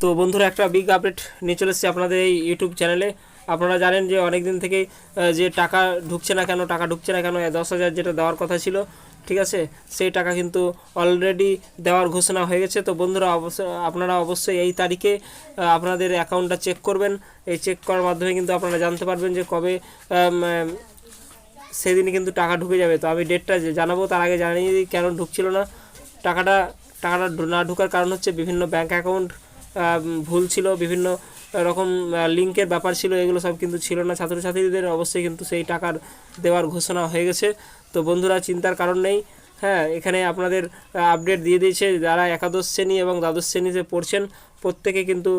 তো বন্ধুরা, একটা বিগ আপডেট নিয়ে চলে এসেছি আপনাদের এই ইউটিউব চ্যানেলে আপনারা জানেন যে অনেক দিন থেকেই যে টাকা ঢুকছে না কেন, টাকা ঢুকছে না কেন দশ হাজার যেটা দেওয়ার কথা ছিল, ঠিক আছে? সেই টাকা কিন্তু অলরেডি দেওয়ার ঘোষণা হয়ে গেছে। তো বন্ধুরা অবশ্যই আপনারা অবশ্যই এই তারিখে আপনাদের অ্যাকাউন্টটা চেক করবেন। এই চেক করার মাধ্যমে কিন্তু আপনারা জানতে পারবেন যে কবে সেদিনই কিন্তু টাকা ঢুকে যাবে। তো আমি ডেটটা জানাব, তার আগে জানিয়ে দিই কেন ঢুকছিল না। টাকাটা টাকাটা না ঢোকার কারণ হচ্ছে বিভিন্ন ব্যাঙ্ক অ্যাকাউন্ট ভুল ছিল, বিভিন্ন রকম লিঙ্কের ব্যাপার ছিল, এগুলো সব কিন্তু ছিল না। ছাত্রছাত্রীদের অবশ্যই কিন্তু সেই টাকার দেওয়ার ঘোষণা হয়ে গেছে। তো বন্ধুরা, চিন্তার কারণ নেই। হ্যাঁ এখানে আপনাদের আপডেট দিয়ে দিয়েছে যারা একাদশ শ্রেণি এবং দ্বাদশ শ্রেণীতে পড়ছেন, প্রত্যেকে কিন্তু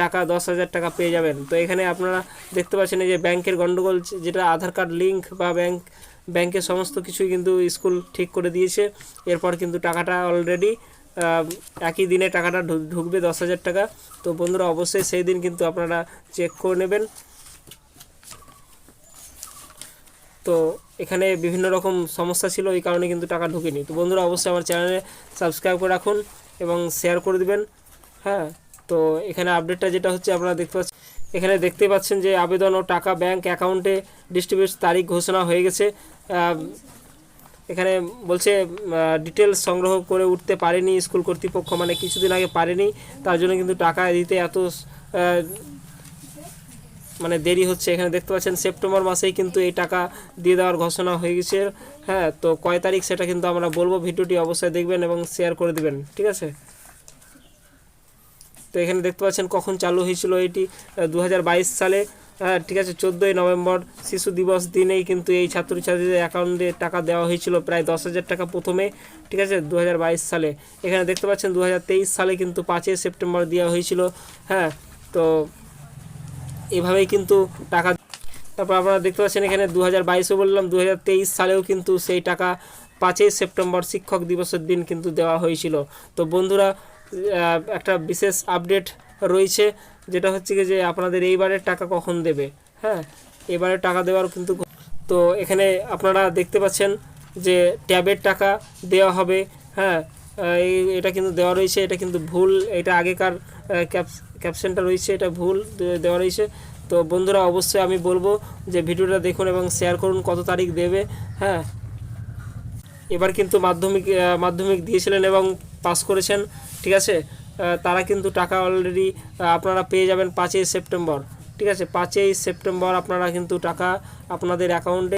টাকা দশ হাজার টাকা পেয়ে যাবেন। তো এখানে আপনারা দেখতে পাচ্ছেন যে ব্যাংকের গণ্ডগোল যেটা আধার কার্ড লিঙ্ক বা ব্যাংক, ব্যাংকের সমস্ত কিছুই কিন্তু স্কুল ঠিক করে দিয়েছে। এরপর কিন্তু টাকাটা অলরেডি একই দিনে টাকাটা ঢুকবে দশ হাজার টাকা। তো বন্ধুরা, অবশ্যই সেই দিন কিন্তু আপনারা চেক করে নেবেন। তো এখানে বিভিন্ন রকম সমস্যা ছিল, এই কারণে কিন্তু টাকা ঢুকেনি। তো বন্ধুরা, অবশ্যই আমার চ্যানেলে সাবস্ক্রাইব করে রাখুন এবং শেয়ার করে দিবেন। হ্যাঁ তো এখানে আপডেটটা যেটা হচ্ছে, আপনারা দেখতে পাচ্ছেন এখানে দেখতে পাচ্ছেন যে আবেদন ও টাকা ব্যাংক অ্যাকাউন্টে ডিস্ট্রিবিউট তারিখ ঘোষণা হয়ে গেছে। এখানে বলছে ডিটেলস সংগ্রহ করে উঠতে পারেনি স্কুল কর্তৃপক্ষ মানে কিছুদিন আগে পারেনি, তার জন্য কিন্তু টাকা দিতে এত মানে দেরি হচ্ছে। এখানে দেখতে পাচ্ছেন, সেপ্টেম্বর মাসেই কিন্তু এই টাকা দিয়ে দেওয়ার ঘোষণা হয়ে গেছে। হ্যাঁ তো কয় তারিখ সেটা কিন্তু আমরা বলব। ভিডিওটি অবশ্যই দেখবেন এবং শেয়ার করে দেবেন। ঠিক আছে? তো এখানে দেখতে পাচ্ছেন কখন চালু হয়েছিল এটি দু হাজার বাইশ সালে। ঠিক আছে, চোদ্দোই নভেম্বর শিশু দিবস দিনেই কিন্তু এই ছাত্রছাত্রীদের অ্যাকাউন্টে টাকা দেওয়া হয়েছিল, প্রায় দশ হাজার টাকা প্রথমে, ঠিক আছে দু হাজার বাইশ সালে। এখানে দেখতে পাচ্ছেন দু হাজার তেইশ সালে কিন্তু পাঁচই সেপ্টেম্বর দেওয়া হয়েছিল হ্যাঁ তো এভাবেই কিন্তু টাকা তারপর আপনারা দেখতে পাচ্ছেন এখানে দু হাজার বললাম দু হাজার তেইশ সালেও কিন্তু সেই টাকা পাঁচই সেপ্টেম্বর শিক্ষক দিবসের দিন কিন্তু দেওয়া হয়েছিল। তো বন্ধুরা একটা বিশেষ আপডেট রয়েছে, যেটা হচ্ছে কি যে আপনাদের এইবারের টাকা কখন দেবে? হ্যাঁ এবারে টাকা দেওয়ার কিন্তু তো এখানে আপনারা দেখতে পাচ্ছেন যে ট্যাবের টাকা দেওয়া হবে হ্যাঁ এই, এটা কিন্তু দেওয়া রয়েছে, এটা কিন্তু ভুল, এটা আগেকার ক্যাপশনটা রয়েছে, এটা ভুল দেওয়া রয়েছে। তো বন্ধুরা, অবশ্যই আমি বলব যে ভিডিওটা দেখুন এবং শেয়ার করুন কত তারিখ দেবে হ্যাঁ। এবার কিন্তু মাধ্যমিক মাধ্যমিক দিয়েছিলেন এবং পাস করেছেন, ঠিক আছে? তারা কিন্তু টাকা অলরেডি আপনারা পেয়ে যাবেন পাঁচই সেপ্টেম্বর, ঠিক আছে? পাঁচই সেপ্টেম্বর আপনারা কিন্তু টাকা আপনাদের অ্যাকাউন্টে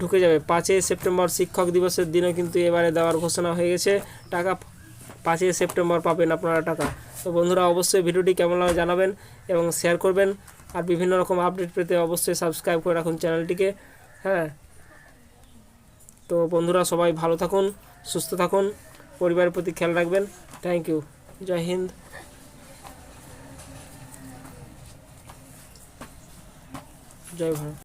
ঢুকে যাবে। পাঁচই সেপ্টেম্বর শিক্ষক দিবসের দিনও কিন্তু এবারে দেওয়ার ঘোষণা হয়ে গেছে। টাকা পাঁচই সেপ্টেম্বর পাবেন আপনারা টাকা। তো বন্ধুরা, অবশ্যই ভিডিওটি কেমন লাগে জানাবেন এবং শেয়ার করবেন। আর বিভিন্ন রকম আপডেট পেতে অবশ্যই সাবস্ক্রাইব করে রাখুন চ্যানেলটিকে হ্যাঁ? তো বন্ধুরা, সবাই ভালো থাকুন, সুস্থ থাকুন। পরিবারের প্রতি খেয়াল রাখবেন। থ্যাংক ইউ জয় হিন্দ জয় ভারত